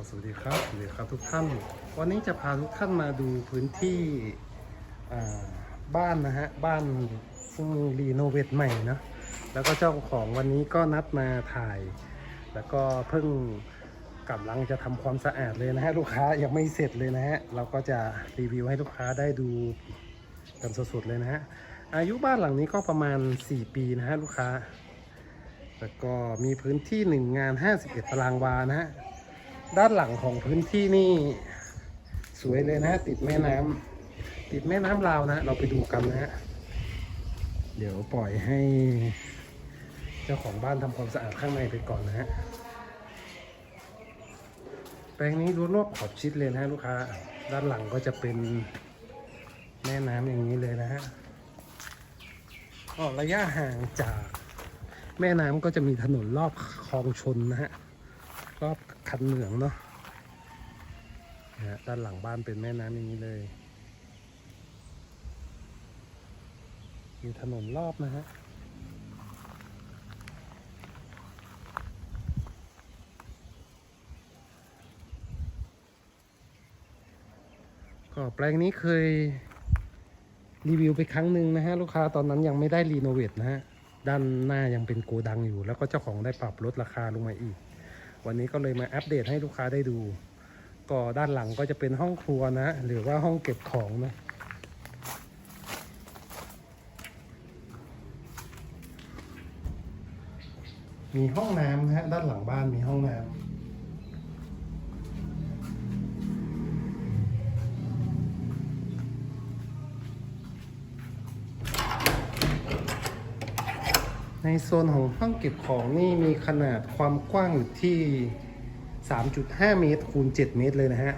ก็สวัสดีครับสวัสดีครับทุกท่าน วันนี้จะพาทุกท่านมาดูพื้นที่บ้านนะฮะ บ้านเพิ่งรีโนเวทใหม่นะแล้วก็เจ้าของวันนี้ก็นัดมาถ่าย แล้วก็เพิ่งกำลังจะทำความสะอาดเลยนะฮะ ลูกค้ายังไม่เสร็จเลยนะฮะ เราก็จะรีวิวให้ลูกค้าได้ดูกันสดๆเลยนะฮะ อายุบ้านหลังนี้ก็ประมาณ 4 ปีนะฮะลูกค้า แล้วก็มีพื้นที่หนึ่งงาน 51 ตารางวานะฮะ ด้านหลังของพื้นที่นี่สวยเลยนะติดแม่น้ำติดแม่น้ำลาวนะ เราไปดูกันนะฮะเดี๋ยวปล่อยให้ เจ้าของบ้านทำความสะอาดข้างในไปก่อนนะฮะแปลงนี้รั้วรอบขอบชิดเลยนะฮะลูกค้า ด้านหลังก็จะเป็นแม่น้ำอย่างนี้เลยนะฮะก็ระยะห่างจากแม่น้ำก็จะมีถนนรอบคลองชนนะฮะรอบ คันเหมืองเนาะนะด้านหลังบ้านเป็นแม่น้ำอย่างนี้เลยมีถนนรอบนะฮะก็แปลงนี้เคยรีวิวไปครั้งหนึ่งนะฮะ ลูกค้าตอนนั้นยังไม่ได้รีโนเวทนะฮะ ด้านหน้ายังเป็นโกดังอยู่ แล้วก็เจ้าของได้ปรับลดราคาลงมาอีก วันนี้ก็เลยมาอัปเดตให้ลูกค้าได้ดู ก็ด้านหลังก็จะเป็นห้องครัวนะ หรือว่าห้องเก็บของนะมีห้องน้ำนะฮะด้านหลังบ้านมีห้องน้ำ ในโซนของห้องเก็บของนี่มีขนาดความกว้างอยู่ที่ 3.5 เมตรคูณ 7 เมตรเลยนะฮะ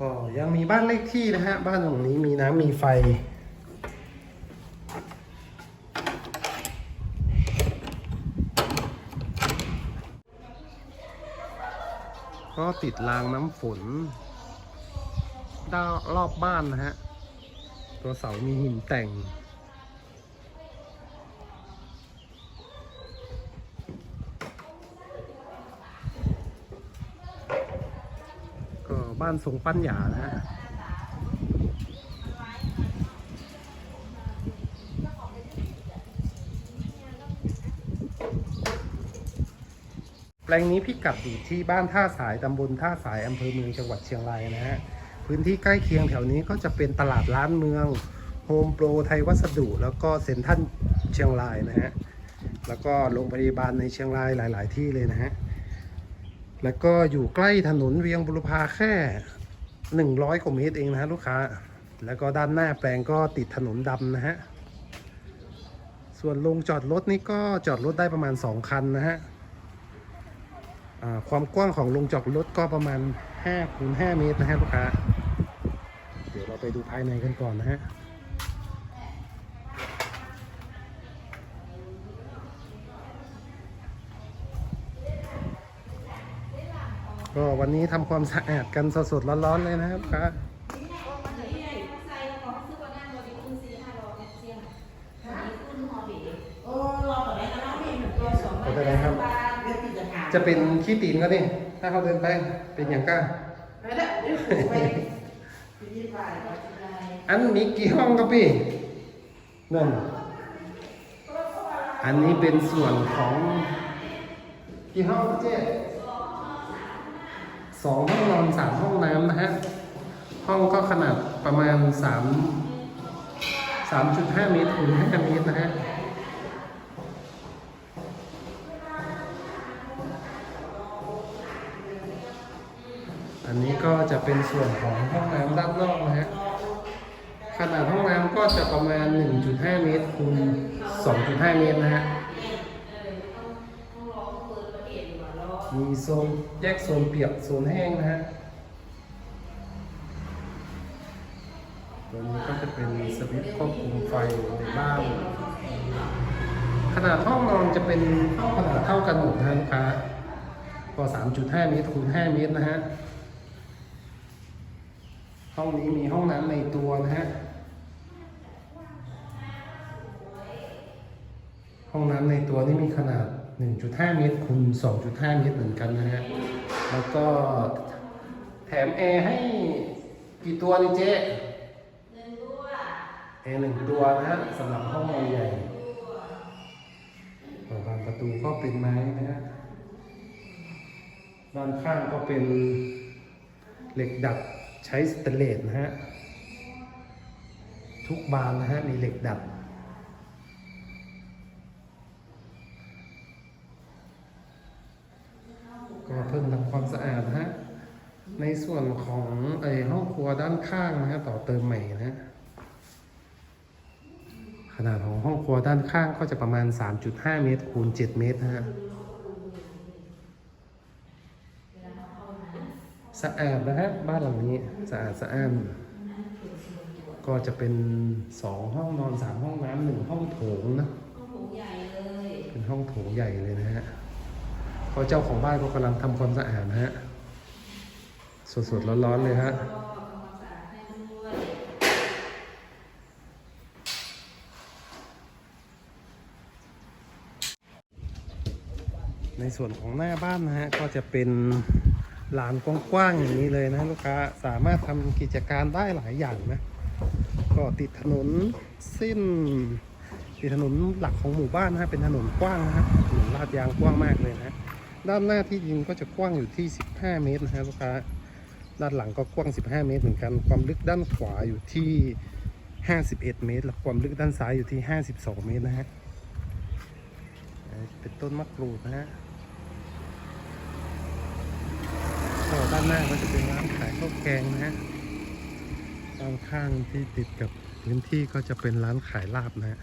ก็ยังมีบ้านเลขที่นะฮะ บ้านหลังนี้มีน้ำมีไฟ ก็ติดรางน้ำฝนด้านรอบบ้านนะฮะ ตัวเสามีหินแต่ง ก็บ้านทรงปั้นหยานะฮะแปลงนี้พิกัดอยู่ที่บ้านท่าสายตำบลท่าสายอำเภอเมืองจังหวัดเชียงรายนะฮะ พื้นที่ใกล้เคียงแถวนี้ก็จะเป็นตลาดร้านเมืองโฮมโปรไทยวัสดุ แล้วก็เซ็นทรัลเชียงรายนะฮะแล้วก็โรงพยาบาลในเชียงรายหลาย ๆ ที่เลยนะฮะแล้วก็อยู่ใกล้ถนนเวียงบุรพาแค่ 100กว่าเมตรเองนะฮะลูกค้า แล้วก็ด้านหน้าแปลงก็ติดถนนดำนะฮะส่วนลงจอดรถนี่ก็จอดรถได้ประมาณ 2 คันนะฮะความกว้างของโรงจอดรถก็ประมาณ5คูณ5เมตรนะฮะลูกค้า ไปดูภายในกันก่อนนะฮะก็วันนี้ทำความสะอาดกันสดๆร้อนๆเลยนะครับลูกค้าเป็นอะไรครับจะเป็นขี้ตีนก็ดิถ้าเขาเดินไปเป็นอย่างก้า อันมีกี่ห้องครับพี่นั่นอันนี้เป็นส่วนของกี่ห้องเจ๊สองห้องนอนสามห้องน้ำนะฮะ ห้องก็ขนาดประมาณสามสามจุดห้าเมตรคูณห้าเมตรนะฮะ เป็นส่วนของห้องน้ำด้านนอกนะฮะขนาดห้องน้ำก็จะประมาณ 1.5 เมตรคูณ 2.5 เมตรนะฮะมีโซนแยกโซนเปียกโซนแห้งนะฮะตัวนี้ก็จะเป็นสวิตช์ควบคุมไฟในบ้านขนาดห้องนอนจะเป็นห้องขนาดเท่ากันหมดนะฮะลูกค้าก็3.5 เมตรคูณ 5 เมตรนะฮะ ห้องนี้มีห้องน้ำในตัวนะฮะ ห้องน้ำในตัวนี้มีขนาด 1.5 เมตรคูณ2.5 เมตรเหมือนกันนะฮะ แล้วก็แถมแอร์ให้กี่ตัวนี่เจ๊แอร์หนึ่งตัวนะฮะสำหรับห้องนอนใหญ่เปิดบานประตูก็เป็นไม้นะฮะด้านข้างก็เป็นเหล็กดัด ใช้สเตเลสนะฮะ ทุกบานนะฮะ มีเหล็กดัดก็เพิ่งทำความสะอาดนะฮะ ในส่วนของไอห้องครัวด้านข้างนะฮะ ต่อเติมใหม่นะฮะขนาดของห้องครัวด้านข้างก็จะประมาณ 3.5 เมตรคูณ 7 เมตรนะฮะ สะอาดนะฮะบ้านหลังนี้สะอาดสะอ้านก็จะเป็นสองห้องนอนสามห้องน้ำหนึ่งห้องโถงนะห้องโถงใหญ่เลยเป็นห้องโถงใหญ่เลยนะฮะเพราะเจ้าของบ้านก็กำลังทำความสะอาดนะฮะสดๆร้อนๆเลยฮะก็ทำความสะอาดให้ด้วยในส่วนของหน้าบ้านนะฮะก็จะเป็น ลานกว้างๆอย่างนี้เลยนะลูกค้าสามารถทำกิจการได้หลายอย่างนะ ก็ติดถนนเส้น ติดถนนหลักของหมู่บ้านนะฮะเป็นถนนกว้างนะฮะถนนลาดยางกว้างมากเลยนะด้านหน้าที่ดินก็จะกว้างอยู่ที่ 15 เมตรนะฮะลูกค้าด้านหลังก็กว้าง 15 เมตรเหมือนกัน ความลึกด้านขวาอยู่ที่ 51 เมตร และความลึกด้านซ้ายอยู่ที่ 52 เมตรนะฮะเป็นต้นมะกรูดนะฮะก็ ด้านหน้าก็จะเป็นร้านขายข้าวแกงนะฮะด้านข้างที่ติดกับพื้นที่ก็จะเป็นร้านขายลาบนะฮะ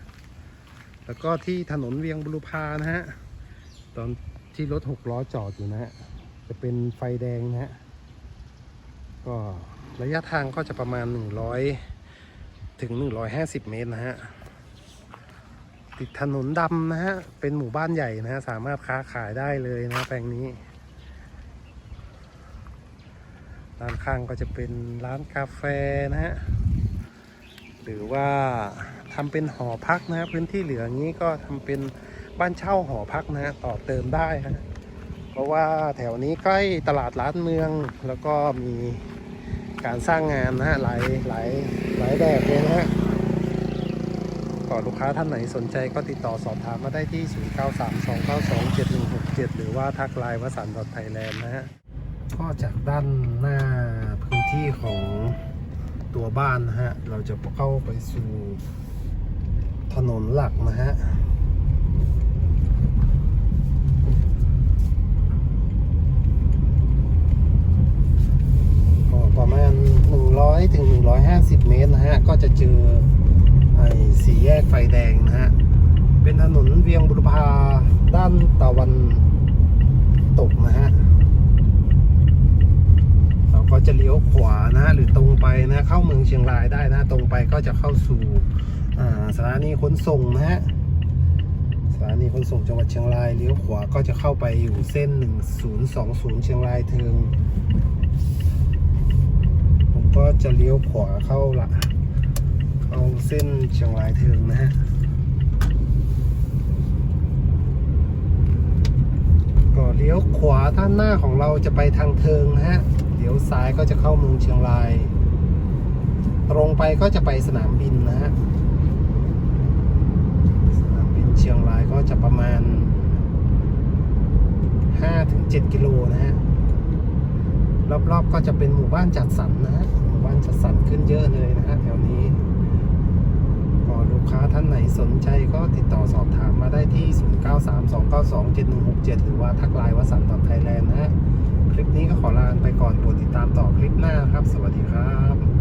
แล้วก็ที่ถนนเวียงบุรพานะฮะตอนที่รถหกล้อจอดอยู่นะฮะจะเป็นไฟแดงนะฮะก็ระยะทางก็จะประมาณ 100 ถึง 150 เมตรนะฮะติดถนนดำนะฮะเป็นหมู่บ้านใหญ่นะฮะสามารถค้าขายได้เลยนะแปลงนี้ ด้านข้างก็จะเป็นร้านกาแฟนะฮะ หรือว่าทำเป็นหอพักนะฮะพื้นที่เหลืองนี้ก็ทำเป็นบ้านเช่าหอพักนะฮะต่อเติมได้ฮะเพราะว่าแถวนี้ใกล้ตลาดร้านเมืองแล้วก็มีการสร้างงานนะฮะหลายหลายหลายแบบเลยนะฮะก็ลูกค้าท่านไหนสนใจก็ติดต่อสอบถามมาได้ที่ 0932927167 หรือว่าทักไลน์วสันต์ไทยแลนด์นะฮะ ก็จากด้านหน้าพื้นที่ของตัวบ้านนะฮะ เราจะเข้าไปสู่ถนนหลักนะฮะประมาณ 100ถึง150 เมตรนะฮะ ก็จะเจอไอ้สีแยกไฟแดงนะฮะ เป็นถนนเวียงบุรพาด้านตะวันตกนะฮะ เราจะเลี้ยวขวานะหรือตรงไปนะเข้าเมืองเชียงรายได้นะ ตรงไปก็จะเข้าสู่สถานีขนส่งนะฮะสถานีขนส่งจังหวัดเชียงรายเลี้ยวขวาก็จะเข้าไปอยู่เส้น 1020 เชียงรายเทิง ผมก็จะเลี้ยวขวาเข้าละเข้าเส้นเชียงรายเทิงนะฮะก็เลี้ยวขวาด้านหน้าของเราจะไปทางเทิงนะฮะ เลี้ยวซ้ายก็จะเข้าเมืองเชียงราย ตรงไปก็จะไปสนามบินนะฮะสนามบินเชียงรายก็จะประมาณ5-7กิโลนะฮะรอบๆก็จะเป็นหมู่บ้านจัดสรรนะฮะหมู่บ้านจัดสรรขึ้นเยอะเลยนะฮะแถวนี้ก็ลูกค้าท่านไหนสนใจก็ติดต่อสอบถามมาได้ที่ 0932927167 หรือว่าทักไลน์วสันต์ไทยแลนด์นะฮะ ลิปนี้ก็ขอลาไปก่อนโปรดติดตามต่อคลิปหน้าครับ สวัสดีครับ